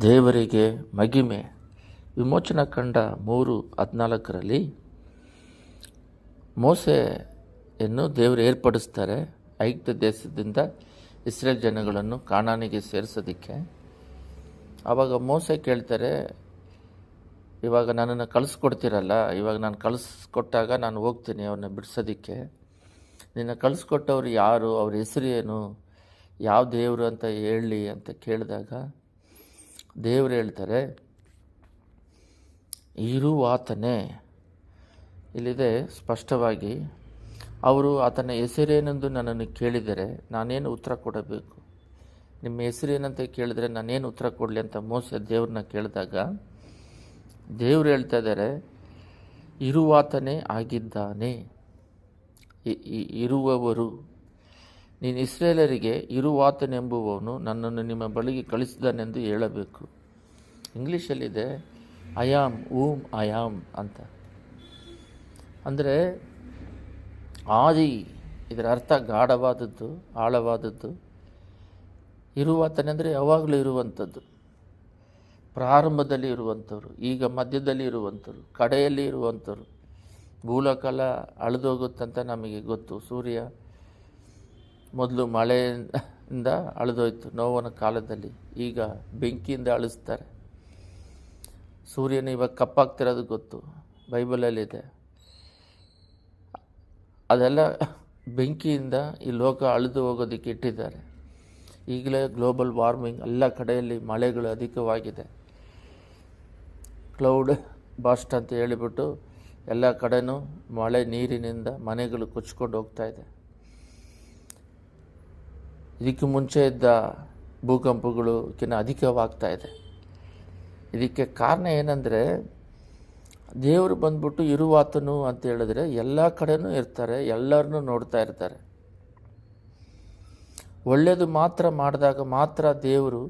ದೇವರಿಗೆ ಮಗಿಮೆ. ವಿಮೋಚನಾ ಕಂಡ ಮೂರು ಹದಿನಾಲ್ಕರಲ್ಲಿ ಮೋಸೆಯನ್ನು ದೇವರು ಏರ್ಪಡಿಸ್ತಾರೆ ಐಕ್ಯ ದೇಶದಿಂದ ಇಸ್ರೇಲ್ ಜನಗಳನ್ನು ಕಾಣಾನಿಗೆ ಸೇರಿಸೋದಕ್ಕೆ. ಆವಾಗ ಮೋಸೆ ಕೇಳ್ತಾರೆ, ಇವಾಗ ನನ್ನನ್ನು ಕಳಿಸ್ಕೊಡ್ತೀರಲ್ಲ? ಇವಾಗ ನಾನು ಕಳಿಸ್ಕೊಟ್ಟಾಗ ನಾನು ಹೋಗ್ತೀನಿ ಅವ್ರನ್ನ ಬಿಡಿಸೋದಕ್ಕೆ. ನಿನ್ನ ಕಳಿಸ್ಕೊಟ್ಟವ್ರು ಯಾರು? ಅವ್ರ ಹೆಸರು ಏನು? ಯಾವ ದೇವರು ಅಂತ ಹೇಳಿ, ಅಂತ ಕೇಳಿದಾಗ ದೇವರು ಹೇಳ್ತಾರೆ, ಇರುವಾತನೇ. ಇಲ್ಲಿದೆ ಸ್ಪಷ್ಟವಾಗಿ, ಅವರು ಆತನ ಹೆಸರೇನೆಂದು ನನ್ನನ್ನು ಕೇಳಿದರೆ ನಾನೇನು ಉತ್ತರ ಕೊಡಬೇಕು? ನಿಮ್ಮ ಹೆಸರೇನಂತ ಕೇಳಿದರೆ ನಾನೇನು ಉತ್ತರ ಕೊಡಲಿ? ಅಂತ ಮೋಸ ದೇವ್ರನ್ನ ಕೇಳಿದಾಗ, ದೇವ್ರು ಹೇಳ್ತಾ ಇದ್ದಾರೆ, ಇರುವಾತನೇ ಆಗಿದ್ದಾನೆ. ಇರುವವರು ನೀನು ಇಸ್ರೇಲರಿಗೆ ಇರುವಾತನೆಂಬುವವನು ನನ್ನನ್ನು ನಿಮ್ಮ ಬಳಿಗೆ ಕಳಿಸಿದನೆಂದು ಹೇಳಬೇಕು. ಇಂಗ್ಲೀಷಲ್ಲಿದೆ ಅಯಾಮ್ ಊಮ್ ಅಯಾಮ್ ಅಂತ. ಅಂದರೆ, ಆದಿ, ಇದರ ಅರ್ಥ ಗಾಢವಾದದ್ದು, ಆಳವಾದದ್ದು. ಇರುವಾತನೆಂದರೆ ಯಾವಾಗಲೂ ಇರುವಂಥದ್ದು. ಪ್ರಾರಂಭದಲ್ಲಿ ಇರುವಂಥವ್ರು, ಈಗ ಮಧ್ಯದಲ್ಲಿ ಇರುವಂಥವ್ರು, ಕಡೆಯಲ್ಲಿ ಇರುವಂಥವ್ರು. ಭೂಲಕಾಲ ಅಳಿದೋಗುತ್ತಂತ ನಮಗೆ ಗೊತ್ತು. ಸೂರ್ಯ ಮೊದಲು ಮಳೆಯಿಂದ ಅಳಿದೋಯ್ತು, ನೋವನ ಕಾಲದಲ್ಲಿ. ಈಗ ಬೆಂಕಿಯಿಂದ ಅಳಿಸ್ತಾರೆ. ಸೂರ್ಯನ ಇವಾಗ ಕಪ್ಪಾಗ್ತಿರೋದು ಗೊತ್ತು, ಬೈಬಲಲ್ಲಿದೆ. ಅದೆಲ್ಲ ಬೆಂಕಿಯಿಂದ ಈ ಲೋಕ ಅಳಿದು ಹೋಗೋದಕ್ಕೆ ಇಟ್ಟಿದ್ದಾರೆ. ಈಗಲೇ ಗ್ಲೋಬಲ್ ವಾರ್ಮಿಂಗ್ ಎಲ್ಲ ಕಡೆಯಲ್ಲಿ ಮಳೆಗಳು ಅಧಿಕವಾಗಿದೆ. ಕ್ಲೌಡ್ ಬಾಸ್ಟ್ ಅಂತ ಹೇಳಿಬಿಟ್ಟು ಎಲ್ಲ ಕಡೆಯೂ ಮಳೆ ನೀರಿನಿಂದ ಮನೆಗಳು ಕೊಚ್ಕೊಂಡು ಹೋಗ್ತಾಯಿದೆ ಇದಕ್ಕೆ ಮುಂಚೆ ಇದ್ದ ಭೂಕಂಪಗಳುಕ್ಕಿಂತ ಅಧಿಕವಾಗ್ತಾ ಇದೆ. ಇದಕ್ಕೆ ಕಾರಣ ಏನಂದರೆ, ದೇವರು ಬಂದ್ಬಿಟ್ಟು ಇರುವಾತನು ಅಂತ ಹೇಳಿದ್ರೆ ಎಲ್ಲ ಕಡೆನೂ ಇರ್ತಾರೆ, ಎಲ್ಲರನ್ನೂ ನೋಡ್ತಾ ಇರ್ತಾರೆ. ಒಳ್ಳೆಯದು ಮಾತ್ರ ಮಾಡಿದಾಗ ಮಾತ್ರ ದೇವರು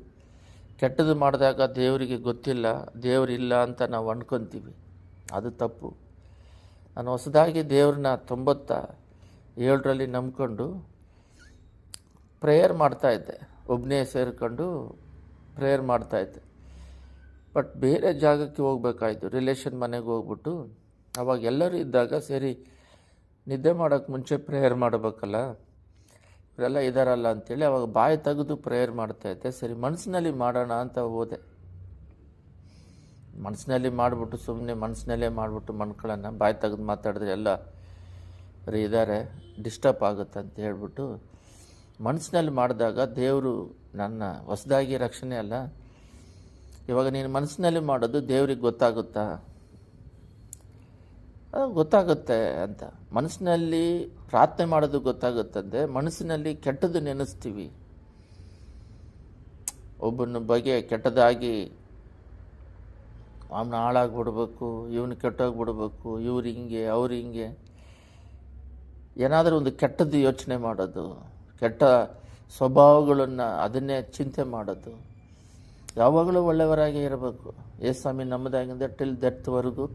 ಕೆಟ್ಟದ್ದು ಮಾಡಿದಾಗ ದೇವರಿಗೆ ಗೊತ್ತಿಲ್ಲ ದೇವರಿಲ್ಲ ಅಂತ ನಾವು ಅಂದ್ಕೊತೀವಿ ಅದು ತಪ್ಪು. ನಾನು ಹೊಸದಾಗಿ ದೇವ್ರನ್ನ ತೊಂಬತ್ತ ಏಳರಲ್ಲಿ ನಂಬ್ಕೊಂಡು ಪ್ರೇಯರ್ ಮಾಡ್ತಾಯಿದ್ದೆ ಒಬ್ಬನೇ ಸೇರಿಕೊಂಡು ಪ್ರೇಯರ್ ಮಾಡ್ತಾಯಿದ್ದೆ ಬಟ್ ಬೇರೆ ಜಾಗಕ್ಕೆ ಹೋಗ್ಬೇಕಾಯ್ತು. ರಿಲೇಷನ್ ಮನೆಗೆ ಹೋಗ್ಬಿಟ್ಟು ಅವಾಗ ಎಲ್ಲರೂ ಇದ್ದಾಗ ಸರಿ ನಿದ್ದೆ ಮಾಡೋಕ್ಕೆ ಮುಂಚೆ ಪ್ರೇಯರ್ ಮಾಡಬೇಕಲ್ಲ? ಇವರೆಲ್ಲ ಇದ್ದಾರಲ್ಲ ಅಂತೇಳಿ ಅವಾಗ ಬಾಯಿ ತೆಗೆದು ಪ್ರೇಯರ್ ಮಾಡ್ತಾಯಿದ್ದೆ ಸರಿ ಮನಸ್ಸಿನಲ್ಲಿ ಮಾಡೋಣ ಅಂತ ಹೋದೆ. ಮನಸ್ಸಿನಲ್ಲಿ ಮಾಡಿಬಿಟ್ಟು ಸುಮ್ಮನೆ ಮನಸ್ಸಿನಲ್ಲೇ ಮಾಡಿಬಿಟ್ಟು ಮಣ್ಕಳನ್ನು ಬಾಯಿ ತೆಗೆದು ಮಾತಾಡಿದ್ರೆ ಎಲ್ಲ ಇದ್ದಾರೆ ಡಿಸ್ಟರ್ಬ್ ಆಗುತ್ತೆ ಅಂತ ಹೇಳ್ಬಿಟ್ಟು ಮನಸ್ಸಿನಲ್ಲಿ ಮಾಡಿದಾಗ ದೇವರು ನನ್ನ ಹೊಸದಾಗಿ ರಕ್ಷಣೆ ಅಲ್ಲ. ಇವಾಗ ನೀನು ಮನಸ್ಸಿನಲ್ಲಿ ಮಾಡೋದು ದೇವ್ರಿಗೆ ಗೊತ್ತಾಗುತ್ತಾ? ಗೊತ್ತಾಗುತ್ತೆ ಅಂತ. ಮನಸ್ಸಿನಲ್ಲಿ ಪ್ರಾರ್ಥನೆ ಮಾಡೋದು ಗೊತ್ತಾಗುತ್ತಂತೆ. ಮನಸ್ಸಿನಲ್ಲಿ ಕೆಟ್ಟದ್ದು ನೆನೆಸ್ತೀವಿ. ಒಬ್ಬನ ಬಗ್ಗೆ ಕೆಟ್ಟದಾಗಿ ಅವನ ಹಾಳಾಗ್ಬಿಡ್ಬೇಕು, ಇವನು ಕೆಟ್ಟೋಗ್ಬಿಡ್ಬೇಕು, ಇವ್ರು ಹಿಂಗೆ, ಅವ್ರು ಹಿಂಗೆ. ಏನಾದರೂ ಒಂದು ಕೆಟ್ಟದ್ದು ಯೋಚನೆ ಮಾಡೋದು. ಕೆಟ್ಟ ಸ್ವಭಾವಗಳನ್ನು ಅದನ್ನೇ ಚಿಂತೆ ಮಾಡೋದು. ಯಾವಾಗಲೂ ಒಳ್ಳೆಯವರಾಗಿ ಇರಬೇಕು. ಏ ಸ್ವಾಮಿ ನಮ್ಮದಾಗಿಂದ ಟಿಲ್ ಡೆತ್ವರೆಗೂ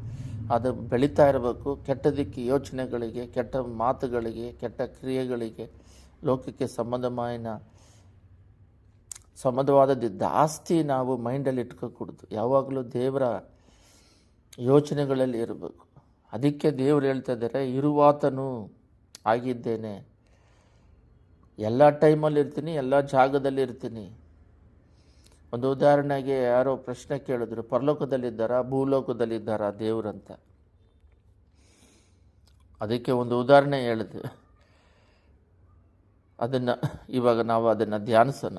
ಅದು ಬೆಳೀತಾ ಇರಬೇಕು. ಕೆಟ್ಟದಕ್ಕೆ ಯೋಚನೆಗಳಿಗೆ, ಕೆಟ್ಟ ಮಾತುಗಳಿಗೆ, ಕೆಟ್ಟ ಕ್ರಿಯೆಗಳಿಗೆ ಲೋಕಕ್ಕೆ ಸಂಬಂಧಮಾಯಿನ ಸಂಬಂಧವಾದದ್ದು ಜಾಸ್ತಿ ನಾವು ಮೈಂಡಲ್ಲಿ ಇಟ್ಕೋಕೂಡ್ದು. ಯಾವಾಗಲೂ ದೇವರ ಯೋಚನೆಗಳಲ್ಲಿ ಇರಬೇಕು. ಅದಕ್ಕೆ ದೇವರು ಹೇಳ್ತಾ ಇದ್ದಾರೆ, ಇರುವಾತನು ಆಗಿದ್ದೇನೆ. ಎಲ್ಲ ಟೈಮಲ್ಲಿ ಇರ್ತೀನಿ, ಎಲ್ಲ ಜಾಗದಲ್ಲಿ ಇರ್ತೀನಿ. ಒಂದು ಉದಾಹರಣೆಗೆ ಯಾರೋ ಪ್ರಶ್ನೆ ಕೇಳಿದ್ರು, ಪರಲೋಕದಲ್ಲಿದ್ದಾರಾ, ಭೂಲೋಕದಲ್ಲಿದ್ದಾರಾ ದೇವರಂತ. ಅದಕ್ಕೆ ಒಂದು ಉದಾಹರಣೆ ಹೇಳಿದೆ. ಅದನ್ನು, ಇವಾಗ ನಾವು ಅದನ್ನು ಧ್ಯಾನಿಸೋಣ.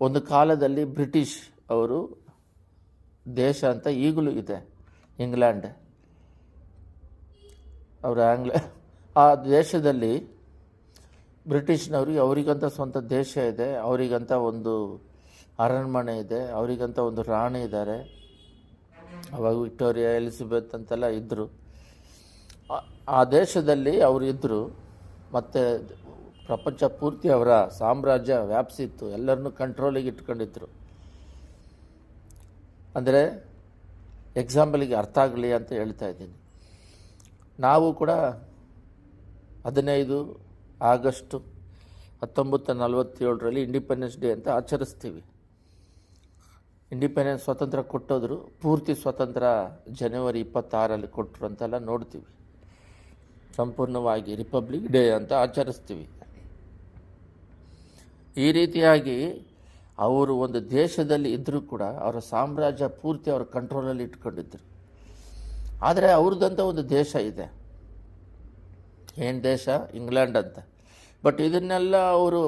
ಒಂದು ಕಾಲದಲ್ಲಿ ಬ್ರಿಟಿಷ್ ಅವರು ದೇಶ ಅಂತ ಈಗಲೂ ಇದೆ, ಇಂಗ್ಲೆಂಡ್. ಅವರು ಆಂಗ್ಲ, ಆ ದೇಶದಲ್ಲಿ ಬ್ರಿಟಿಷ್ನವ್ರಿಗೆ ಅವರಿಗಂತ ಸ್ವಂತ ದೇಶ ಇದೆ, ಅವರಿಗಂತ ಒಂದು ಅರಣ್ಮನೆ ಇದೆ, ಅವರಿಗಂತ ಒಂದು ರಾಣಿ ಇದ್ದಾರೆ. ಅವಾಗ ವಿಕ್ಟೋರಿಯಾ ಎಲಿಸಬೆತ್ ಅಂತೆಲ್ಲ ಇದ್ದರು ಆ ದೇಶದಲ್ಲಿ ಅವರು ಇದ್ದರು ಮತ್ತು ಪ್ರಪಂಚ ಪೂರ್ತಿ ಅವರ ಸಾಮ್ರಾಜ್ಯ ವ್ಯಾಪಿಸಿತ್ತು. ಎಲ್ಲರನ್ನೂ ಕಂಟ್ರೋಲಿಗೆ ಇಟ್ಕೊಂಡಿದ್ರು. ಅಂದರೆ ಎಕ್ಸಾಂಪಲಿಗೆ ಅರ್ಥ ಆಗಲಿ ಅಂತ ಹೇಳ್ತಾ ಇದ್ದೀನಿ. ನಾವು ಕೂಡ ಹದಿನೈದು ಆಗಸ್ಟು ಹತ್ತೊಂಬತ್ತು ನಲವತ್ತೇಳರಲ್ಲಿ ಇಂಡಿಪೆಂಡೆನ್ಸ್ ಡೇ ಅಂತ ಆಚರಿಸ್ತೀವಿ. ಇಂಡಿಪೆಂಡೆನ್ಸ್ ಸ್ವತಂತ್ರ ಕೊಟ್ಟೋದ್ರು ಪೂರ್ತಿ ಸ್ವತಂತ್ರ ಜನವರಿ ಇಪ್ಪತ್ತಾರಲ್ಲಿ ಕೊಟ್ಟರು ಅಂತೆಲ್ಲ ನೋಡ್ತೀವಿ. ಸಂಪೂರ್ಣವಾಗಿ ರಿಪಬ್ಲಿಕ್ ಡೇ ಅಂತ ಆಚರಿಸ್ತೀವಿ. ಈ ರೀತಿಯಾಗಿ ಅವರು ಒಂದು ದೇಶದಲ್ಲಿ ಇದ್ದರೂ ಕೂಡ ಅವರ ಸಾಮ್ರಾಜ್ಯ ಪೂರ್ತಿ ಅವರ ಕಂಟ್ರೋಲಲ್ಲಿ ಇಟ್ಕೊಂಡಿದ್ರು. ಆದರೆ ಅವ್ರದ್ದಂಥ ಒಂದು ದೇಶ ಇದೆ. ಏನು ದೇಶ? ಇಂಗ್ಲೆಂಡ್ ಅಂತ. ಬಟ್ ಇದನ್ನೆಲ್ಲ ಅವರು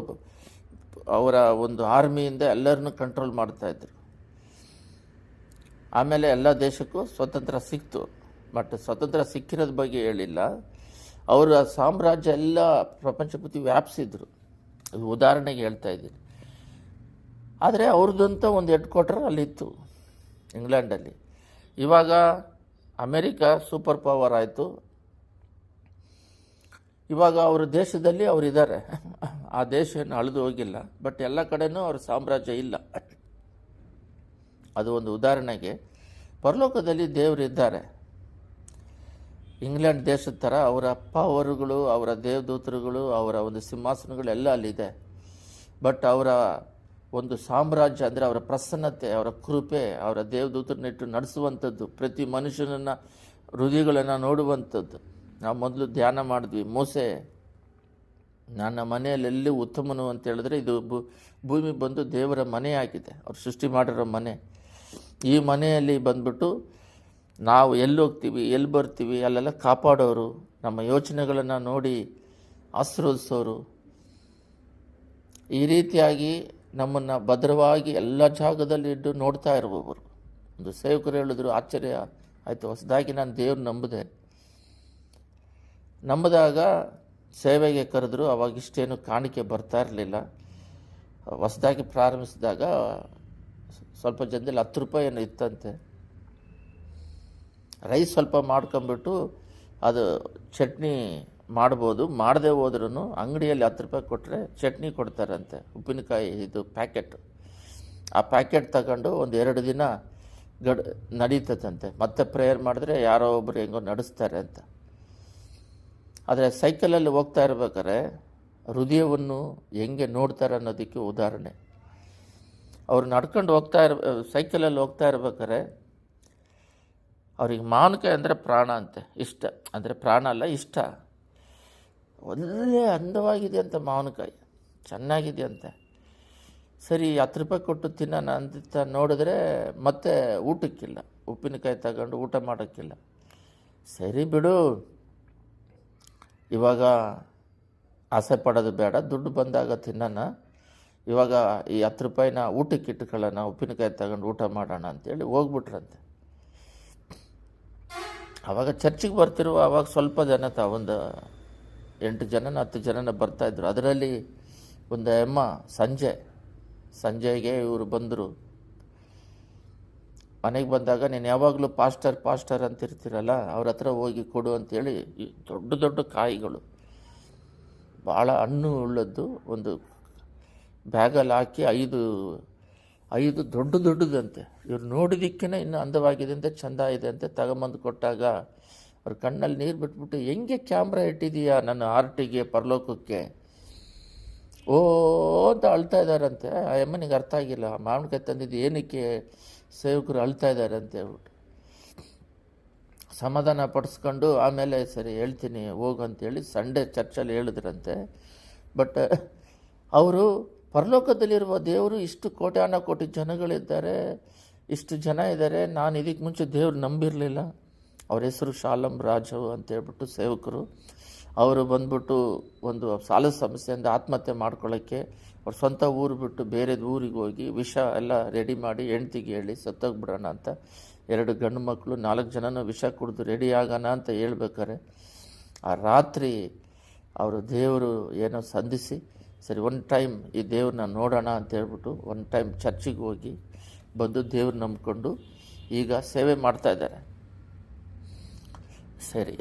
ಅವರ ಒಂದು ಆರ್ಮಿಯಿಂದ ಎಲ್ಲರನ್ನೂ ಕಂಟ್ರೋಲ್ ಮಾಡ್ತಾಯಿದ್ರು ಆಮೇಲೆ ಎಲ್ಲ ದೇಶಕ್ಕೂ ಸ್ವತಂತ್ರ ಸಿಕ್ತು. ಬಟ್ ಸ್ವತಂತ್ರ ಸಿಕ್ಕಿರೋದ ಬಗ್ಗೆ ಹೇಳಿಲ್ಲ. ಅವರ ಸಾಮ್ರಾಜ್ಯ ಎಲ್ಲ ಪ್ರಪಂಚ ಪೂರ್ತಿ ವ್ಯಾಪಿಸಿದ್ರು. ಉದಾಹರಣೆಗೆ ಹೇಳ್ತಾ ಇದ್ದೀನಿ. ಆದರೆ ಅವ್ರದ್ದಂತ ಒಂದು ಹೆಡ್ ಕ್ವಾರ್ಟರ್ ಅಲ್ಲಿತ್ತು, ಇಂಗ್ಲೆಂಡಲ್ಲಿ. ಇವಾಗ ಅಮೇರಿಕಾ ಸೂಪರ್ ಪವರ್ ಆಯಿತು. ಇವಾಗ ಅವರ ದೇಶದಲ್ಲಿ ಅವರಿದ್ದಾರೆ ಆ ದೇಶ ಏನು ಅಳಿದು ಹೋಗಿಲ್ಲ. ಬಟ್ ಎಲ್ಲ ಕಡೆನೂ ಅವ್ರ ಸಾಮ್ರಾಜ್ಯ ಇಲ್ಲ. ಅದು ಒಂದು ಉದಾಹರಣೆಗೆ, ಪರಲೋಕದಲ್ಲಿ ದೇವರಿದ್ದಾರೆ ಇಂಗ್ಲೆಂಡ್ ದೇಶದ ಥರ ಅವರ ಅವರುಗಳು, ಅವರ ದೇವದೂತರುಗಳು, ಅವರ ಒಂದು ಸಿಂಹಾಸನಗಳು ಎಲ್ಲ ಅಲ್ಲಿದೆ. ಬಟ್ ಅವರ ಒಂದು ಸಾಮ್ರಾಜ್ಯ ಅಂದರೆ ಅವರ ಪ್ರಸನ್ನತೆ, ಅವರ ಕೃಪೆ, ಅವರ ದೇವದೂತರನ್ನಿಟ್ಟು ನಡೆಸುವಂಥದ್ದು, ಪ್ರತಿ ಮನುಷ್ಯನನ್ನು, ಹೃದಯಗಳನ್ನು ನೋಡುವಂಥದ್ದು. ನಾವು ಮೊದಲು ಧ್ಯಾನ ಮಾಡಿದ್ವಿ. ಮೋಸೆ, ನನ್ನ ಮನೆಯಲ್ಲೆಲ್ಲಿ ಉತ್ತಮನು ಅಂತ ಹೇಳಿದ್ರೆ ಇದು ಭೂಮಿ ಬಂದು ದೇವರ ಮನೆಯಾಗಿದೆ ಅವ್ರು ಸೃಷ್ಟಿ ಮಾಡಿರೋ ಮನೆ. ಈ ಮನೆಯಲ್ಲಿ ಬಂದ್ಬಿಟ್ಟು ನಾವು ಎಲ್ಲಿ ಹೋಗ್ತೀವಿ ಎಲ್ಲಿ ಬರ್ತೀವಿ, ಅಲ್ಲೆಲ್ಲ ಕಾಪಾಡೋರು, ನಮ್ಮ ಯೋಚನೆಗಳನ್ನು ನೋಡಿ ಆಶೀರ್ವದಿಸೋರು. ಈ ರೀತಿಯಾಗಿ ನಮ್ಮನ್ನು ಭದ್ರವಾಗಿ ಎಲ್ಲ ಜಾಗದಲ್ಲಿ ಇಟ್ಟು ನೋಡ್ತಾ ಇರುವವರು. ಒಂದು ಸೇವಕರು ಹೇಳಿದ್ರು, ಆಶ್ಚರ್ಯ, ಆಯಿತು, ಹೊಸದಾಗಿ ನಾನು ದೇವ್ರು ನಂಬಿದೆ. ನಂಬಿದಾಗ ಸೇವೆಗೆ ಕರೆದ್ರು ಅವಾಗ ಇಷ್ಟೇನು ಕಾಣಿಕೆ ಬರ್ತಾ ಇರಲಿಲ್ಲ. ಹೊಸದಾಗಿ ಪ್ರಾರಂಭಿಸಿದಾಗ ಸ್ವಲ್ಪ ಜನದಲ್ಲಿ ಹತ್ತು ರೂಪಾಯಿ ಏನೋ ಇತ್ತಂತೆ. ರೈಸ್ ಸ್ವಲ್ಪ ಮಾಡ್ಕೊಂಬಿಟ್ಟು ಅದು ಚಟ್ನಿ ಮಾಡ್ಬೋದು. ಮಾಡದೆ ಹೋದ್ರೂ ಅಂಗಡಿಯಲ್ಲಿ ಹತ್ತು ರೂಪಾಯಿ ಕೊಟ್ಟರೆ ಚಟ್ನಿ ಕೊಡ್ತಾರಂತೆ. ಉಪ್ಪಿನಕಾಯಿ ಇದು ಪ್ಯಾಕೆಟ್. ಆ ಪ್ಯಾಕೆಟ್ ತಗೊಂಡು ಒಂದು ಎರಡು ದಿನ ಗಡ್ ನಡೀತದಂತೆ. ಮತ್ತೆ ಪ್ರೇಯರ್ ಮಾಡಿದ್ರೆ ಯಾರೋ ಒಬ್ಬರು ಹೆಂಗೋ ನಡೆಸ್ತಾರೆ ಅಂತ. ಆದರೆ ಸೈಕಲಲ್ಲಿ ಹೋಗ್ತಾ ಇರ್ಬೇಕಾದ್ರೆ ಹೃದಯವನ್ನು ಹೆಂಗೆ ನೋಡ್ತಾರೆ ಅನ್ನೋದಕ್ಕೆ ಉದಾಹರಣೆ. ಅವ್ರು ನಡ್ಕೊಂಡು ಹೋಗ್ತಾ ಇರ್, ಸೈಕಲಲ್ಲಿ ಹೋಗ್ತಾ ಇರ್ಬೇಕಾದ್ರೆ ಅವ್ರಿಗೆ ಮಾವಿನಕಾಯಿ ಅಂದರೆ ಪ್ರಾಣ ಅಂತೆ, ಇಷ್ಟ. ಅಂದರೆ ಪ್ರಾಣ ಅಲ್ಲ, ಇಷ್ಟ. ಒಳ್ಳೆ ಅಂದವಾಗಿದೆ ಅಂತ ಮಾವಿನಕಾಯಿ ಚೆನ್ನಾಗಿದೆ ಅಂತೆ. ಸರಿ, ಹತ್ತು ರೂಪಾಯಿ ಕೊಟ್ಟು ತಿನ್ನೋಣ ಅಂತ ನೋಡಿದ್ರೆ ಮತ್ತೆ ಊಟಕ್ಕಿಲ್ಲ. ಉಪ್ಪಿನಕಾಯಿ ತಗೊಂಡು ಊಟ ಮಾಡೋಕ್ಕಿಲ್ಲ. ಸರಿ ಬಿಡು ಇವಾಗ ಆಸೆ ಪಡೋದು ಬೇಡ, ದುಡ್ಡು ಬಂದಾಗ ತಿನ್ನೋಣ. ಇವಾಗ ಈ ಹತ್ತು ರೂಪಾಯಿನ ಊಟಕ್ಕೆ ಇಟ್ಕೊಳ್ಳೋಣ ಉಪ್ಪಿನಕಾಯಿ ತಗೊಂಡು ಊಟ ಮಾಡೋಣ ಅಂತೇಳಿ ಹೋಗ್ಬಿಟ್ರಂತೆ. ಆವಾಗ ಚರ್ಚಿಗೆ ಬರ್ತಿರುವ ಆವಾಗ ಸ್ವಲ್ಪ ಜನ ತ, ಒಂದು ಎಂಟು ಜನನ, ಹತ್ತು ಜನನ ಬರ್ತಾಯಿದ್ರು ಅದರಲ್ಲಿ ಒಂದು ಅಮ್ಮ ಸಂಜೆ, ಸಂಜೆಗೆ ಇವರು ಬಂದರು. ಮನೆಗೆ ಬಂದಾಗ ನೀನು ಯಾವಾಗಲೂ ಪಾಸ್ಟರ್ ಪಾಸ್ಟರ್ ಅಂತಿರ್ತೀರಲ್ಲ, ಅವ್ರ ಹತ್ರ ಹೋಗಿ ಕೊಡು ಅಂತೇಳಿ ದೊಡ್ಡ ದೊಡ್ಡ ಕಾಯಿಗಳು. ಭಾಳ ಹಣ್ಣು ಉಳ್ಳದ್ದು, ಒಂದು ಬ್ಯಾಗಲ್ಲಿ ಹಾಕಿ ಐದು ಐದು ದೊಡ್ಡ ದೊಡ್ಡದಂತೆ. ಇವ್ರು ನೋಡಿದ್ದಕ್ಕೇ ಇನ್ನೂ ಅಂದವಾಗಿದೆ ಅಂತ, ಚೆಂದ ಇದೆ ಅಂತ ತಗೊಂಬಂದು ಕೊಟ್ಟಾಗ ಅವ್ರ ಕಣ್ಣಲ್ಲಿ ನೀರು ಬಿಟ್ಬಿಟ್ಟು, ಹೆಂಗೆ ಕ್ಯಾಮ್ರಾ ಇಟ್ಟಿದೀಯಾ ನನ್ನ ಆರ್ಟಿಗೆ ಪರಲೋಕಕ್ಕೆ? ಓ ಅಂತ ಅಳ್ತಾ ಇದ್ದಾರಂತೆ. ಆ ಅಮ್ಮನಿಗೆ ಅರ್ಥ ಆಗಿಲ್ಲ. ಮಾವಿನಕಾಯಿ ತಂದಿದ್ದು ಏನಕ್ಕೆ? ಸೇವಕರು ಅಳ್ತಾ ಇದ್ದಾರೆ ಅಂತ ಹೇಳ್ಬಿಟ್ಟು. ಸಮಾಧಾನ ಪಡಿಸ್ಕೊಂಡು ಆಮೇಲೆ ಸರಿ ಹೇಳ್ತೀನಿ ಹೋಗು ಅಂತೇಳಿ ಸಂಡೇ ಚರ್ಚಲ್ಲಿ ಹೇಳಿದ್ರಂತೆ. ಬಟ್ ಅವರು ಪರಲೋಕದಲ್ಲಿರುವ ದೇವರು ಇಷ್ಟು ಕೋಟ್ಯಾನ ಕೋಟಿ ಜನಗಳಿದ್ದಾರೆ, ಇಷ್ಟು ಜನ ಇದ್ದಾರೆ, ನಾನು ಇದಕ್ಕೆ ಮುಂಚೆ ದೇವ್ರು ನಂಬಿರಲಿಲ್ಲ. ಅವ್ರ ಹೆಸರು ಶಾಲಂ ರಾಜು ಅಂತ ಹೇಳ್ಬಿಟ್ಟು ಸೇವಕರು. ಅವರು ಬಂದ್ಬಿಟ್ಟು ಒಂದು ಸಾಲದ ಸಮಸ್ಯೆಯಿಂದ ಆತ್ಮಹತ್ಯೆ ಮಾಡ್ಕೊಳ್ಳೋಕ್ಕೆ ಅವ್ರ ಸ್ವಂತ ಊರು ಬಿಟ್ಟು ಬೇರೆ ಊರಿಗೆ ಹೋಗಿ ವಿಷ ಎಲ್ಲ ರೆಡಿ ಮಾಡಿ ಹೆಂಡ್ತಿಗೆ ಹೇಳಿ ಸತ್ತೋಗ್ಬಿಡೋಣ ಅಂತ ಎರಡು ಗಂಡು ಮಕ್ಕಳು ನಾಲ್ಕು ಜನನೂ ವಿಷ ಕುಡಿದು ರೆಡಿ ಆಗೋಣ ಅಂತ ಹೇಳ್ಬೇಕಾರೆ ಆ ರಾತ್ರಿ ಅವರು ದೇವರು ಏನೋ ಸಂಧಿಸಿ, ಸರಿ ಒನ್ ಟೈಮ್ ಈ ದೇವ್ರನ್ನ ನೋಡೋಣ ಅಂತ ಹೇಳ್ಬಿಟ್ಟು ಒನ್ ಟೈಮ್ ಚರ್ಚಿಗೆ ಹೋಗಿ ಬಂದು ದೇವ್ರು ನಂಬಿಕೊಂಡು ಈಗ ಸೇವೆ ಮಾಡ್ತಾ ಇದ್ದಾರೆ. ಸರಿ.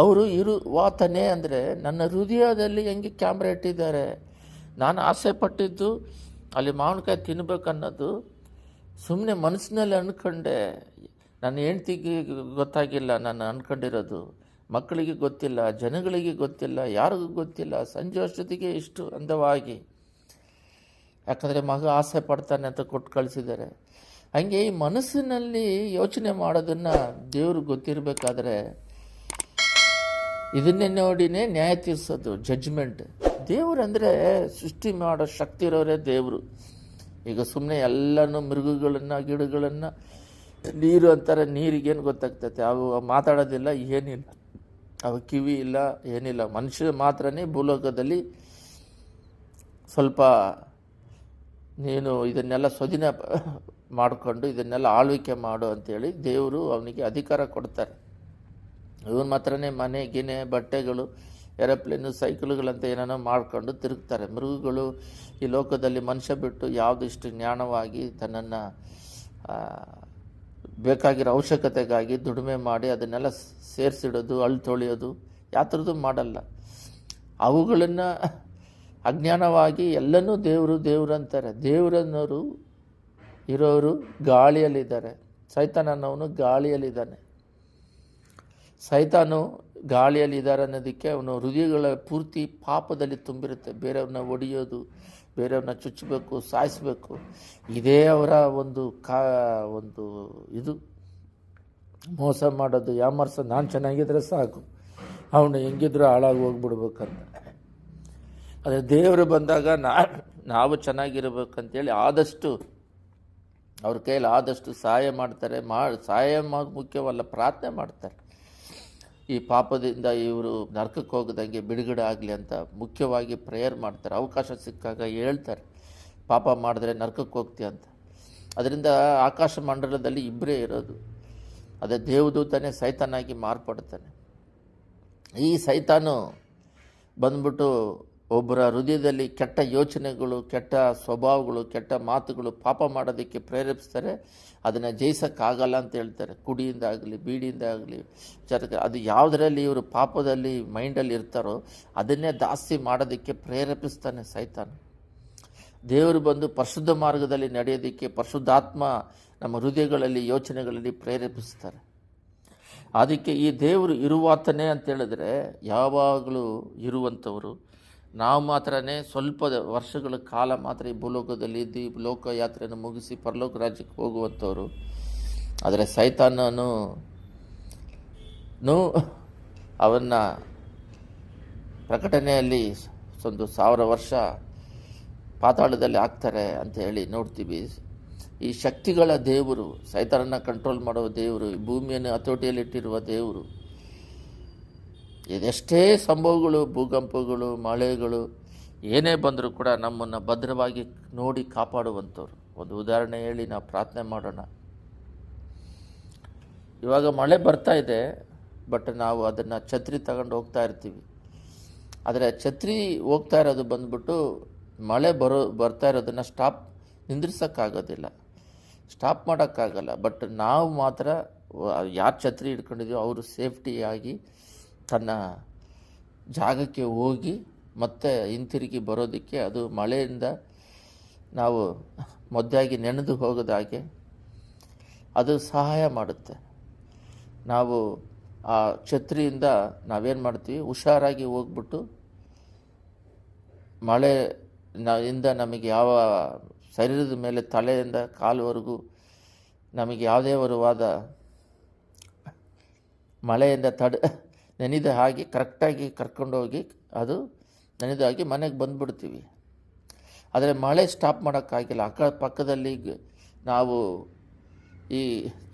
ಅವರು ಇರು ವಾತನೆ ಅಂದರೆ ನನ್ನ ಹೃದಯದಲ್ಲಿ ಹೆಂಗೆ ಕ್ಯಾಮ್ರಾ ಇಟ್ಟಿದ್ದಾರೆ. ನಾನು ಆಸೆ ಪಟ್ಟಿದ್ದು ಅಲ್ಲಿ ಮಾವಿನಕಾಯಿ ತಿನ್ನಬೇಕನ್ನೋದು ಸುಮ್ಮನೆ ಮನಸ್ಸಿನಲ್ಲಿ ಅಂದ್ಕೊಂಡೆ, ನನ್ನ ಹೆಂಡ್ತಿಗೆ ಗೊತ್ತಾಗಿಲ್ಲ ನಾನು ಅಂದ್ಕೊಂಡಿರೋದು. ಮಕ್ಕಳಿಗೆ ಗೊತ್ತಿಲ್ಲ, ಜನಗಳಿಗೆ ಗೊತ್ತಿಲ್ಲ, ಯಾರಿಗೂ ಗೊತ್ತಿಲ್ಲ, ಸಂಜೆ ಅಷ್ಟೊತ್ತಿಗೆ ಇಷ್ಟು ಅಂದವಾಗಿ. ಯಾಕಂದರೆ ಮಗ ಆಸೆ ಪಡ್ತಾನೆ ಅಂತ ಕೊಟ್ಟು ಕಳಿಸಿದ್ದಾರೆ. ಹಾಗೆ ಈ ಮನಸ್ಸಿನಲ್ಲಿ ಯೋಚನೆ ಮಾಡೋದನ್ನು ದೇವ್ರಿಗೆ ಗೊತ್ತಿರಬೇಕಾದ್ರೆ ಇದನ್ನೇ ನೋಡಿನೇ ನ್ಯಾಯ ತೀರ್ಸೋದು ಜಡ್ಜ್ಮೆಂಟ್ ದೇವ್ರು ಅಂದರೆ ಸೃಷ್ಟಿ ಮಾಡೋ ಶಕ್ತಿ ಇರೋರೇ ದೇವರು. ಈಗ ಸುಮ್ಮನೆ ಎಲ್ಲನೂ ಮೃಗಗಳನ್ನು, ಗಿಡಗಳನ್ನು, ನೀರು ಅಂತಾರೆ, ನೀರಿಗೇನು ಗೊತ್ತಾಗ್ತೈತೆ? ಅವು ಮಾತಾಡೋದಿಲ್ಲ, ಏನಿಲ್ಲ. ಅವು ಕಿವಿ ಇಲ್ಲ, ಏನಿಲ್ಲ. ಮನುಷ್ಯ ಮಾತ್ರನೇ ಭೂಲೋಕದಲ್ಲಿ ಸ್ವಲ್ಪ ನೀನು ಇದನ್ನೆಲ್ಲ ಸ್ವಾಧೀನ ಮಾಡಿಕೊಂಡು ಇದನ್ನೆಲ್ಲ ಆಳ್ವಿಕೆ ಮಾಡು ಅಂತೇಳಿ ದೇವರು ಅವನಿಗೆ ಅಧಿಕಾರ ಕೊಡ್ತಾರೆ. ಇವನ್ ಮಾತ್ರನೇ ಮನೆ ಗಿನೆ ಬಟ್ಟೆಗಳು, ಏರೋಪ್ಲೇನು, ಸೈಕಲ್ಗಳಂತ ಏನೇನೋ ಮಾಡಿಕೊಂಡು ತಿರುಗ್ತಾರೆ. ಮೃಗಗಳು ಈ ಲೋಕದಲ್ಲಿ ಮನುಷ್ಯ ಬಿಟ್ಟು ಯಾವುದಿಷ್ಟು ಜ್ಞಾನವಾಗಿ ತನ್ನನ್ನು ಬೇಕಾಗಿರೋ ಅವಶ್ಯಕತೆಗಾಗಿ ದುಡಿಮೆ ಮಾಡಿ ಅದನ್ನೆಲ್ಲ ಸೇರಿಸಿಡೋದು ಅಳ್ಳು ತೊಳೆಯೋದು ಯಾವ ಥರದ್ದು ಮಾಡಲ್ಲ. ಅವುಗಳನ್ನು ಅಜ್ಞಾನವಾಗಿ ಎಲ್ಲನೂ ದೇವರು ದೇವರು ಅಂತಾರೆ. ದೇವರನ್ನೋರು ಇರೋರು ಗಾಳಿಯಲ್ಲಿದ್ದಾರೆ. ಸೈತಾನನವನು ಗಾಳಿಯಲ್ಲಿದ್ದಾನೆ. ಸೈತಾನು ಗಾಳಿಯಲ್ಲಿ ಇದ್ದಾರೆ ಅನ್ನೋದಕ್ಕೆ ಅವನು ಹೃದಯಗಳ ಪೂರ್ತಿ ಪಾಪದಲ್ಲಿ ತುಂಬಿರುತ್ತೆ. ಬೇರೆಯವ್ರನ್ನ ಒಡೆಯೋದು, ಬೇರೆಯವ್ರನ್ನ ಚುಚ್ಚಬೇಕು ಸಾಯಿಸಬೇಕು. ಇದೇ ಅವರ ಒಂದು ಕಾ, ಒಂದು ಇದು. ಮೋಸ ಮಾಡೋದು, ಯಾಮರ್ಸ, ನಾನು ಚೆನ್ನಾಗಿದ್ರೆ ಸಾಕು. ಅವನು ಹೆಂಗಿದ್ರೂ ಹಾಳಾಗಿ ಹೋಗ್ಬಿಡ್ಬೇಕಂತ. ಅದೇ ದೇವರು ಬಂದಾಗ ನಾ, ನಾವು ಚೆನ್ನಾಗಿರ್ಬೇಕಂತೇಳಿ ಆದಷ್ಟು ಅವ್ರ ಕೈಯಲ್ಲಿ ಆದಷ್ಟು ಸಹಾಯ ಮಾಡ್ತಾರೆ. ಮಾ, ಸಹಾಯ ಮಾಡೋದು ಮುಖ್ಯವಲ್ಲ, ಪ್ರಾರ್ಥನೆ ಮಾಡ್ತಾರೆ. ಈ ಪಾಪದಿಂದ ಇವರು ನರಕಕ್ಕೆ ಹೋಗದಂಗೆ ಬಿಡುಗಡೆ ಆಗಲಿ ಅಂತ ಮುಖ್ಯವಾಗಿ ಪ್ರೇಯರ್ ಮಾಡ್ತಾರೆ. ಅವಕಾಶ ಸಿಕ್ಕಾಗ ಹೇಳ್ತಾರೆ, ಪಾಪ ಮಾಡಿದ್ರೆ ನರಕಕ್ಕೆ ಹೋಗ್ತೀಯ ಅಂತ. ಅದರಿಂದ ಆಕಾಶ ಮಂಡಲದಲ್ಲಿ ಇಬ್ಬರೇ ಇರೋದು. ಅದೇ ದೇವದೂತನೇ ಸೈತಾನಾಗಿ ಮಾರ್ಪಡ್ತಾನೆ ಈ ಸೈತಾನು ಬಂದ್ಬಿಟ್ಟು ಒಬ್ಬರ ಹೃದಯದಲ್ಲಿ ಕೆಟ್ಟ ಯೋಚನೆಗಳು, ಕೆಟ್ಟ ಸ್ವಭಾವಗಳು, ಕೆಟ್ಟ ಮಾತುಗಳು ಪಾಪ ಮಾಡೋದಕ್ಕೆ ಪ್ರೇರೇಪಿಸ್ತಾರೆ. ಅದನ್ನು ಜಯಿಸೋಕ್ಕಾಗಲ್ಲ ಅಂತ ಹೇಳ್ತಾರೆ. ಕುಡಿಯಿಂದ ಆಗಲಿ, ಬೀಡಿಯಿಂದ ಆಗಲಿ ಚರಕ ಅದು ಯಾವುದರಲ್ಲಿ ಇವರು ಪಾಪದಲ್ಲಿ ಮೈಂಡಲ್ಲಿ ಇರ್ತಾರೋ ಅದನ್ನೇ ಜಾಸ್ತಿ ಮಾಡೋದಕ್ಕೆ ಪ್ರೇರೇಪಿಸ್ತಾನೆ ಸೈತಾನ. ದೇವರು ಬಂದು ಪರಿಶುದ್ಧ ಮಾರ್ಗದಲ್ಲಿ ನಡೆಯೋದಕ್ಕೆ ಪರಿಶುದ್ಧಾತ್ಮ ನಮ್ಮ ಹೃದಯಗಳಲ್ಲಿ, ಯೋಚನೆಗಳಲ್ಲಿ ಪ್ರೇರೇಪಿಸ್ತಾರೆ. ಅದಕ್ಕೆ ಈ ದೇವರು ಇರುವಾತನೇ ಅಂತ ಹೇಳಿದ್ರೆ ಯಾವಾಗಲೂ ಇರುವಂಥವರು ನಾವು ಮಾತ್ರನೇ ಸ್ವಲ್ಪ ವರ್ಷಗಳ ಕಾಲ ಮಾತ್ರ ಈ ಭೂಲೋಕದಲ್ಲಿ ಇದ್ದು ಲೋಕ ಯಾತ್ರೆಯನ್ನು ಮುಗಿಸಿ ಪರಲೋಕ ರಾಜ್ಯಕ್ಕೆ ಹೋಗುವಂಥವ್ರು. ಆದರೆ ಸೈತಾನನು ಅವನ್ನ ಪ್ರಕಟಣೆಯಲ್ಲಿ ಒಂದು ಸಾವಿರ ವರ್ಷ ಪಾತಾಳದಲ್ಲಿ ಆಗ್ತಾರೆ ಅಂತ ಹೇಳಿ ನೋಡ್ತೀವಿ. ಈ ಶಕ್ತಿಗಳ ದೇವರು, ಸೈತಾನನ ಕಂಟ್ರೋಲ್ ಮಾಡುವ ದೇವರು, ಈ ಭೂಮಿಯನ್ನು ಹತೋಟಿಯಲ್ಲಿಟ್ಟಿರುವ ದೇವರು ಇದೆಷ್ಟೇ ಸಂಭವಗಳು, ಭೂಕಂಪಗಳು, ಮಳೆಗಳು, ಏನೇ ಬಂದರೂ ಕೂಡ ನಮ್ಮನ್ನು ಭದ್ರವಾಗಿ ನೋಡಿ ಕಾಪಾಡುವಂಥವ್ರು. ಒಂದು ಉದಾಹರಣೆ ಹೇಳಿ ನಾವು ಪ್ರಾರ್ಥನೆ ಮಾಡೋಣ. ಇವಾಗ ಮಳೆ ಬರ್ತಾ ಇದೆ, ಬಟ್ ನಾವು ಅದನ್ನು ಛತ್ರಿ ತಗೊಂಡು ಹೋಗ್ತಾ ಇರ್ತೀವಿ. ಆದರೆ ಛತ್ರಿ ಹೋಗ್ತಾ ಇರೋದು ಬಂದ್ಬಿಟ್ಟು ಮಳೆ ಬರೋ, ಬರ್ತಾ ಇರೋದನ್ನು ಸ್ಟಾಪ್ ನಿಂದ್ರಿಸೋಕ್ಕಾಗೋದಿಲ್ಲ. ಸ್ಟಾಪ್ ಮಾಡೋಕ್ಕಾಗಲ್ಲ. ಬಟ್ ನಾವು ಮಾತ್ರ, ಯಾರು ಛತ್ರಿ ಹಿಡ್ಕೊಂಡಿದ್ದೀವೋ ಅವರು ಸೇಫ್ಟಿಯಾಗಿ ತನ್ನ ಜಾಗಕ್ಕೆ ಹೋಗಿ ಮತ್ತೆ ಹಿಂತಿರುಗಿ ಬರೋದಕ್ಕೆ ಅದು ಮಳೆಯಿಂದ ನಾವು ಮದ್ದಾಗಿ ನೆನೆದು ಹೋಗೋದಾಗೆ ಅದು ಸಹಾಯ ಮಾಡುತ್ತೆ. ನಾವು ಆ ಛತ್ರಿಯಿಂದ ನಾವೇನು ಮಾಡ್ತೀವಿ? ಹುಷಾರಾಗಿ ಹೋಗ್ಬಿಟ್ಟು ಮಳೆ ಇಂದ ನಮಗೆ ಯಾವ ಶರೀರದ ಮೇಲೆ ತಲೆಯಿಂದ ಕಾಲುವರೆಗೂ ನಮಗೆ ಯಾವುದೇ ವರವಾದ ಮಳೆಯಿಂದ ತಡ ನೆನೆದ ಹಾಗೆ ಕರೆಕ್ಟಾಗಿ ಕರ್ಕೊಂಡೋಗಿ ಅದು ನೆನೆದು ಹಾಗೆ ಮನೆಗೆ ಬಂದುಬಿಡ್ತೀವಿ. ಆದರೆ ಮಳೆ ಸ್ಟಾಪ್ ಮಾಡೋಕ್ಕಾಗಿಲ್ಲ. ಅಕ್ಕ ಪಕ್ಕದಲ್ಲಿ ನಾವು ಈ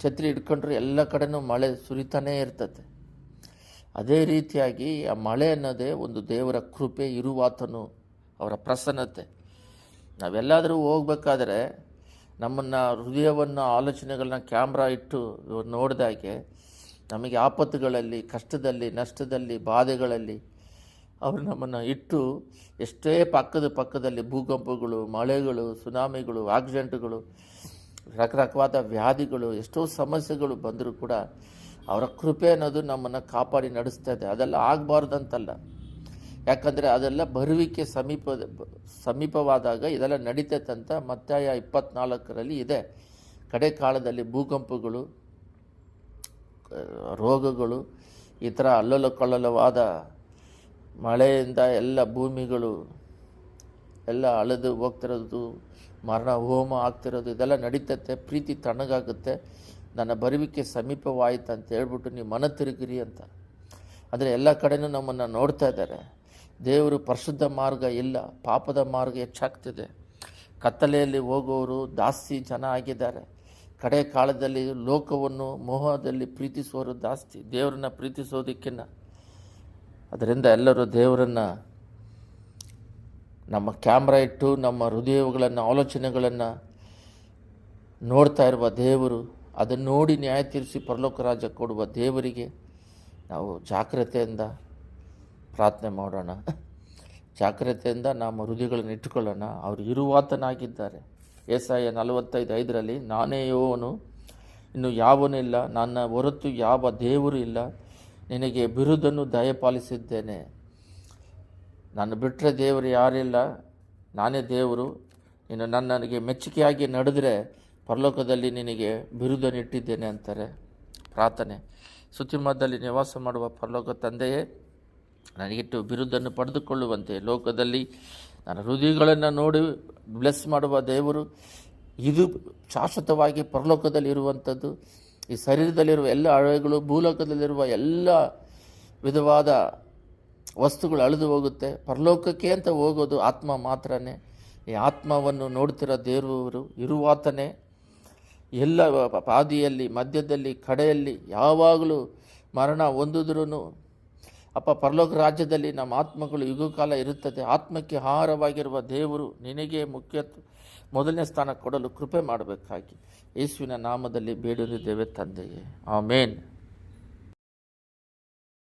ಛತ್ರಿ ಹಿಡ್ಕೊಂಡ್ರೆ ಎಲ್ಲ ಕಡೆನೂ ಮಳೆ ಸುರಿತಾನೇ ಇರ್ತದೆ ಅದೇ ರೀತಿಯಾಗಿ ಆ ಮಳೆ ಅನ್ನೋದೇ ಒಂದು ದೇವರ ಕೃಪೆ, ಇರುವಾತನು ಅವರ ಪ್ರಸನ್ನತೆ. ನಾವೆಲ್ಲಾದರೂ ಹೋಗ್ಬೇಕಾದ್ರೆ ನಮ್ಮನ್ನು ಹೃದಯವನ್ನು, ಆಲೋಚನೆಗಳನ್ನ ಕ್ಯಾಮ್ರಾ ಇಟ್ಟು ನೋಡಿದಾಗೆ ನಮಗೆ ಆಪತ್ತುಗಳಲ್ಲಿ, ಕಷ್ಟದಲ್ಲಿ, ನಷ್ಟದಲ್ಲಿ, ಬಾಧೆಗಳಲ್ಲಿ ಅವರು ನಮ್ಮನ್ನು ಇಟ್ಟು ಎಷ್ಟೇ ಪಕ್ಕದ ಪಕ್ಕದಲ್ಲಿ ಭೂಕಂಪಗಳು, ಮಳೆಗಳು, ಸುನಾಮಿಗಳು, ಆಕ್ಸಿಡೆಂಟ್ಗಳು ರಕರಕವಾದ ವ್ಯಾಧಿಗಳು, ಎಷ್ಟೋ ಸಮಸ್ಯೆಗಳು ಬಂದರೂ ಕೂಡ ಅವರ ಕೃಪೆ ಅನ್ನೋದು ನಮ್ಮನ್ನು ಕಾಪಾಡಿ ನಡೆಸ್ತಾ ಇದೆ. ಅದೆಲ್ಲ ಆಗಬಾರ್ದಂತಲ್ಲ. ಯಾಕಂದರೆ ಅದೆಲ್ಲ ಬರುವಿಕೆ ಸಮೀಪ, ಸಮೀಪವಾದಾಗ ಇದೆಲ್ಲ ನಡೀತೈತಂತ ಮತ್ತಾಯ ಇಪ್ಪತ್ನಾಲ್ಕರಲ್ಲಿ ಇದೆ. ಕಡೆ ಕಾಲದಲ್ಲಿ ಭೂಕಂಪಗಳು ರೋಗಗಳು ಈ ಥರ ಅಲ್ಲಲು ಕಳ್ಳಲವಾದ ಮಳೆಯಿಂದ ಎಲ್ಲ ಭೂಮಿಗಳು, ಎಲ್ಲ ಅಳೆದು ಹೋಗ್ತಿರೋದು, ಮರಣ, ಹೋಮ ಆಗ್ತಿರೋದು, ಇದೆಲ್ಲ ನಡೀತತ್ತೆ ಪ್ರೀತಿ ತಣ್ಣಗಾಗುತ್ತೆ. ನನ್ನ ಬರುವಿಕೆ ಸಮೀಪವಾಯಿತು ಅಂತ ಹೇಳ್ಬಿಟ್ಟು ನೀವು ಮನ ತಿರುಗಿರಿ ಅಂತ. ಆದರೆ ಎಲ್ಲ ಕಡೆಯೂ ನಮ್ಮನ್ನು ನೋಡ್ತಾ ಇದ್ದಾರೆ. ದೇವರು ಪರಿಶುದ್ಧ ಮಾರ್ಗ ಇಲ್ಲ, ಪಾಪದ ಮಾರ್ಗ ಹೆಚ್ಚಾಗ್ತಿದೆ. ಕತ್ತಲೆಯಲ್ಲಿ ಹೋಗೋರು ದಾಸ್ತಿ ಜನ ಆಗಿದ್ದಾರೆ. ಕಡೆ ಕಾಲದಲ್ಲಿ ಲೋಕವನ್ನು ಮೋಹದಲ್ಲಿ ಪ್ರೀತಿಸುವರು ಜಾಸ್ತಿ. ದೇವರನ್ನು ಪ್ರೀತಿಸೋದಕ್ಕಿನ್ನ. ಅದರಿಂದ ಎಲ್ಲರೂ ದೇವರನ್ನು ನಮ್ಮ ಕ್ಯಾಮ್ರಾ ಇಟ್ಟು ನಮ್ಮ ಹೃದಯಗಳನ್ನು, ಆಲೋಚನೆಗಳನ್ನು ನೋಡ್ತಾ ಇರುವ ದೇವರು, ಅದನ್ನು ನೋಡಿ ನ್ಯಾಯ ತೀರಿಸಿ ಪರಲೋಕ ರಾಜ್ಯ ಕೊಡುವ ದೇವರಿಗೆ ನಾವು ಜಾಗ್ರತೆಯಿಂದ ಪ್ರಾರ್ಥನೆ ಮಾಡೋಣ. ಜಾಗ್ರತೆಯಿಂದ ನಮ್ಮ ಹೃದಯಗಳನ್ನು ಇಟ್ಟುಕೊಳ್ಳೋಣ. ಅವರು ಇರುವಾತನಾಗಿದ್ದಾರೆ. ಏಸಾಯ ನಲವತ್ತೈದು ಐದರಲ್ಲಿ, ನಾನೇ ಯೋವನು ಇನ್ನು ಇಲ್ಲ, ನನ್ನ ಹೊರತು ಯಾವ ದೇವರು ಇಲ್ಲ, ನಿನಗೆ ಬಿರುದನ್ನು ದಯಪಾಲಿಸಿದ್ದೇನೆ. ನಾನು ಬಿಟ್ಟರೆ ದೇವರು ಯಾರಿಲ್ಲ ನಾನೇ ದೇವರು. ನೀನು ನನ್ನನಿಗೆ ಮೆಚ್ಚುಗೆಯಾಗಿ ನಡೆದರೆ ಪರಲೋಕದಲ್ಲಿ ನಿನಗೆ ಬಿರುದನ್ನಿಟ್ಟಿದ್ದೇನೆ ಅಂತಾರೆ. ಪ್ರಾರ್ಥನೆ. ಸುತ್ತಿಮದಲ್ಲಿ ನಿವಾಸ ಮಾಡುವ ಪರಲೋಕ ತಂದೆಯೇ, ನನಗಿಟ್ಟು ಬಿರುದನ್ನು ಪಡೆದುಕೊಳ್ಳುವಂತೆ. ಲೋಕದಲ್ಲಿ ನನ್ನ ಹೃದಯಗಳನ್ನು ನೋಡಿ ಬ್ಲೆಸ್ ಮಾಡುವ ದೇವರು. ಇದು ಶಾಶ್ವತವಾಗಿ ಪರಲೋಕದಲ್ಲಿ ಇರುವಂಥದ್ದು ಈ ಶರೀರದಲ್ಲಿರುವ ಎಲ್ಲ ಅಳೆಗಳು, ಭೂಲೋಕದಲ್ಲಿರುವ ಎಲ್ಲ ವಿಧವಾದ ವಸ್ತುಗಳು ಅಳಿದು ಹೋಗುತ್ತೆ. ಪರಲೋಕಕ್ಕೆ ಅಂತ ಹೋಗೋದು ಆತ್ಮ ಮಾತ್ರನೇ. ಈ ಆತ್ಮವನ್ನು ನೋಡ್ತಿರೋ ದೇವರು ಇರುವಾತನೇ. ಎಲ್ಲ ಪಾದಿಯಲ್ಲಿ, ಮಧ್ಯದಲ್ಲಿ, ಕಡೆಯಲ್ಲಿ ಯಾವಾಗಲೂ ಮರಣ ಹೊಂದಿದ್ರೂ ಅಪ್ಪ, ಪರಲೋಕ ರಾಜ್ಯದಲ್ಲಿ ನಮ್ಮ ಆತ್ಮಗಳು ಯುಗಕಾಲ ಇರುತ್ತದೆ. ಆತ್ಮಕ್ಕೆ ಆಹಾರವಾಗಿರುವ ದೇವರು ನಿನಗೆ ಮುಖ್ಯ ಮೊದಲನೇ ಸ್ಥಾನ ಕೊಡಲು ಕೃಪೆ ಮಾಡಬೇಕಾಗಿ. ಯೇಸುವಿನ ನಾಮದಲ್ಲಿ ಬೇಡಿರಿದ್ದೇವೆ ತಂದೆಯೇ. ಆಮೇನ್.